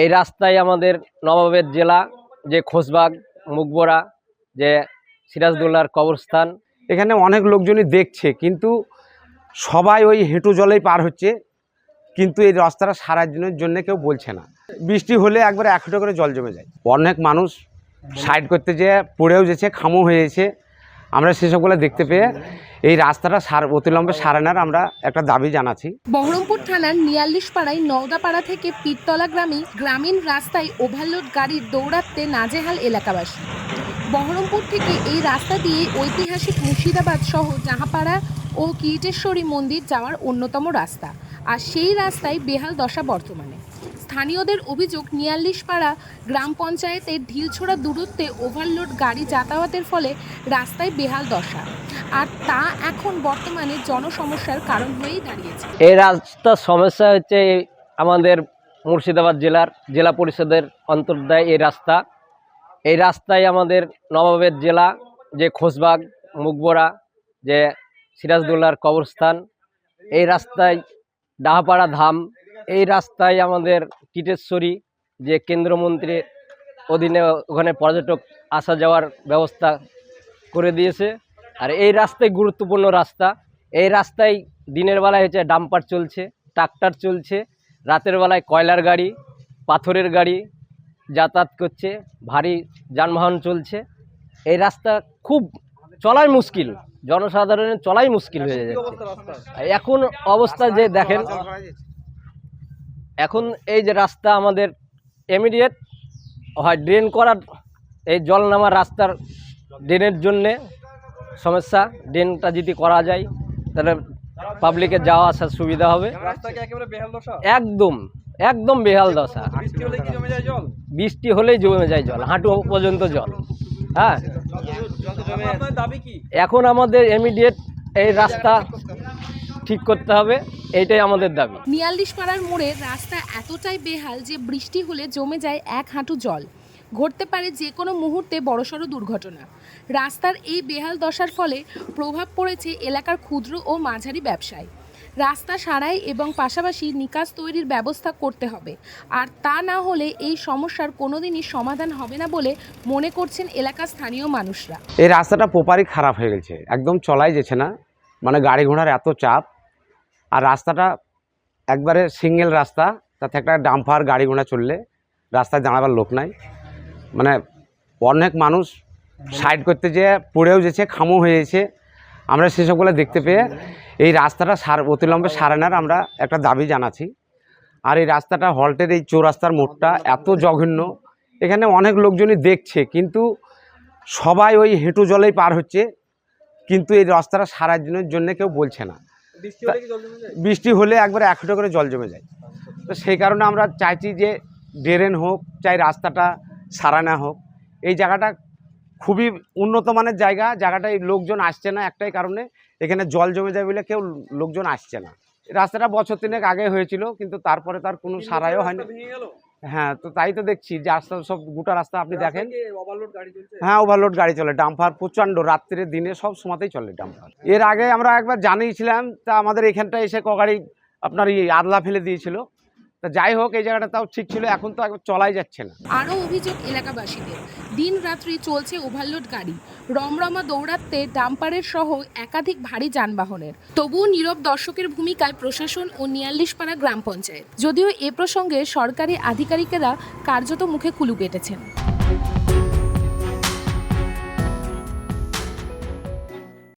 এই রাস্তায় আমাদের নবাবের জেলা, যে খোসবাগ মুগবরা যে সিরাজদৌল্লার কবরস্থান, এখানে অনেক লোকজনই দেখছে, কিন্তু সবাই ওই হেঁটু জলেই পার হচ্ছে, কিন্তু এই রাস্তাটা সারা দিনের জন্য কেউ বলছে না। বৃষ্টি হলে একবার এক করে জল জমে যায়। অনেক মানুষ সাইড করতে যেয়ে পড়েও যেছে, খামো হয়ে গেছে। আমরা সেসবগুলো দেখতে পেয়ে এই রাস্তাটা সার অতিলম্বে সারানোর আমরা একটা দাবি জানাচ্ছি। বহরমপুর থানার নিয়াল্লিশ পাড়ায় নওদাপাড়া থেকে পীরতলা গ্রামে গ্রামীণ রাস্তায় ওভারলোড গাড়ির দৌড়াতে নাজেহাল এলাকাবাসী। বহরমপুর থেকে এই রাস্তা দিয়ে ঐতিহাসিক মুর্শিদাবাদ সহ জাহাপাড়া ও কীটেশ্বরী মন্দির যাওয়ার অন্যতম রাস্তা। আর সেই রাস্তায় বেহাল দশা বর্তমানে। স্থানীয়দের অভিযোগ নিয়াল্লিশ পাড়া গ্রাম পঞ্চায়েতের ঢিলছোড়া দূরত্বে ওভারলোড গাড়ি যাতায়াতের ফলে রাস্তায় বেহাল দশা। আর তা এখন বর্তমানে জনসমস্যার কারণ হয়েই দাঁড়িয়েছে। এই রাস্তার সমস্যা হচ্ছে আমাদের মুর্শিদাবাদ জেলার জেলা পরিষদের অন্তর্দায় এই রাস্তা। এই রাস্তায় আমাদের নবাবের জেলা, যে খোসবাগ মুগবরা যে সিরাজদৌল্লার কবরস্থান, এই রাস্তায় ডাহাপাড়া ধাম, এই রাস্তায় আমাদের কিটেশ্বরী, যে কেন্দ্রমন্ত্রীর অধীনে ওখানে পর্যটক আসা যাওয়ার ব্যবস্থা করে দিয়েছে। আর এই রাস্তায় গুরুত্বপূর্ণ রাস্তা। এই রাস্তায় দিনের বেলায় হচ্ছে ডাম্পার চলছে, ট্রাক্টর চলছে, রাতের বেলায় কয়লার গাড়ি, পাথরের গাড়ি যাতায়াত করছে, ভারী যানবাহন চলছে। এই রাস্তা খুব চলাই মুশকিল, জনসাধারণের চলাই মুশকিল হয়ে যাচ্ছে। এখন অবস্থা যে দেখেন এখন এই যে রাস্তা আমাদের ইমিডিয়েট হয় ড্রেন করার এই জল নামার রাস্তার ড্রেনের জন্যে সমস্যা। ড্রেনটা যদি করা যায় তাহলে পাবলিকের যাওয়া আসার সুবিধা হবে। রাস্তা কি একেবারে বেহাল দশা? একদম একদম বেহাল দশা। বৃষ্টি হলে কি জমে যায় জল? বৃষ্টি হলেই জমে যায় জল হাঁটু পর্যন্ত জল। হ্যাঁ। এখন আপনার দাবি কি? এখন আমাদের ইমিডিয়েট এই রাস্তা ঠিক করতে হবে এইটাই আমাদের দাবি। নিয়াল্লিশ পাড়ার মোড়ে রাস্তা এতটাই বেহাল যে বৃষ্টি হলে জমে যায় এক হাঁটু জল। ঘটতে পারে যে কোনো মুহূর্তে বড়সড় দুর্ঘটনা। রাস্তার এই বেহাল দশার ফলে প্রভাব পড়েছে এলাকার ক্ষুদ্র ও মাঝারি ব্যবসায়। রাস্তা সারাই এবং পাশাপাশি নিকাশ তৈরির ব্যবস্থা করতে হবে। আর তা না হলে এই সমস্যার কোনোদিনই সমাধান হবে না বলে মনে করছেন এলাকার স্থানীয় মানুষরা। এই রাস্তাটা প্রপারই খারাপ হয়ে গেছে একদম চলাই যেছে না। মানে গাড়ি ঘোড়ার এত চাপ আর রাস্তাটা একবারে সিঙ্গেল রাস্তা, তাতে একটা ডাম্পার গাড়ি ঘোড়া চললে রাস্তায় দাঁড়াবার লোক নাই। মানে অনেক মানুষ সাইড করতে যেয়ে পড়েও যেছে, খামো হয়ে গেছে। আমরা সেসবগুলো দেখতে পেয়ে এই রাস্তাটা সার অতিলম্বে সারানোর আমরা একটা দাবি জানাচ্ছি। আর এই রাস্তাটা হল্টের এই চৌরাস্তার মোড়টা এত জঘন্য, এখানে অনেক লোকজনই দেখছে, কিন্তু সবাই ওই হেঁটু জলেই পার হচ্ছে। কিন্তু এই রাস্তাটা সারা দিনের জন্য কেউ বলছে না। বৃষ্টি হলে একবার এক হাঁটু করে জল জমে যায়। তো সেই কারণে আমরা চাইছি যে ড্রেন হোক চাই রাস্তাটা সারানো হোক। এই জায়গাটা খুবই উন্নত মানের জায়গা জায়গাটায় লোকজন আসছে না একটাই কারণে। এখানে জল জমে যায় বলে কেউ লোকজন আসছে না। রাস্তাটা বছর তিনেক আগে হয়েছিল কিন্তু তারপরে তার কোনো সারাইও হয়নি। হ্যাঁ তো তাই তো দেখছি যে রাস্তা সব গোটা রাস্তা আপনি দেখেন। ওভারলোড হ্যাঁ ওভারলোড গাড়ি চলে ডাম্পার প্রচণ্ড রাত্রে দিনে সব সময়তেই চলে ডাম্পার। এর আগে আমরা একবার জানিয়েছিলাম তা আমাদের এখানটা এসে ক গাড়ি আপনার এই আদলা ফেলে দিয়েছিল। তা যাই হোক, এই জায়গাটা তাও ঠিক ছিল, এখন তো একবার চলাই যাচ্ছে না। আরও অভিযোগ এলাকাবাসীদের। দিন রাত্রি চলছে ওভারলোড গাড়ি। রমরমা দৌড়াতে ডাম্পারের সহ একাধিক ভারী যানবাহনের। তবুও নীরব দর্শকের ভূমিকায় প্রশাসন ও নিয়াল্লিশপাড়া গ্রাম পঞ্চায়েত। যদিও এ প্রসঙ্গে সরকারি আধিকারিকেরা কার্যত মুখে কুলু কেটেছেন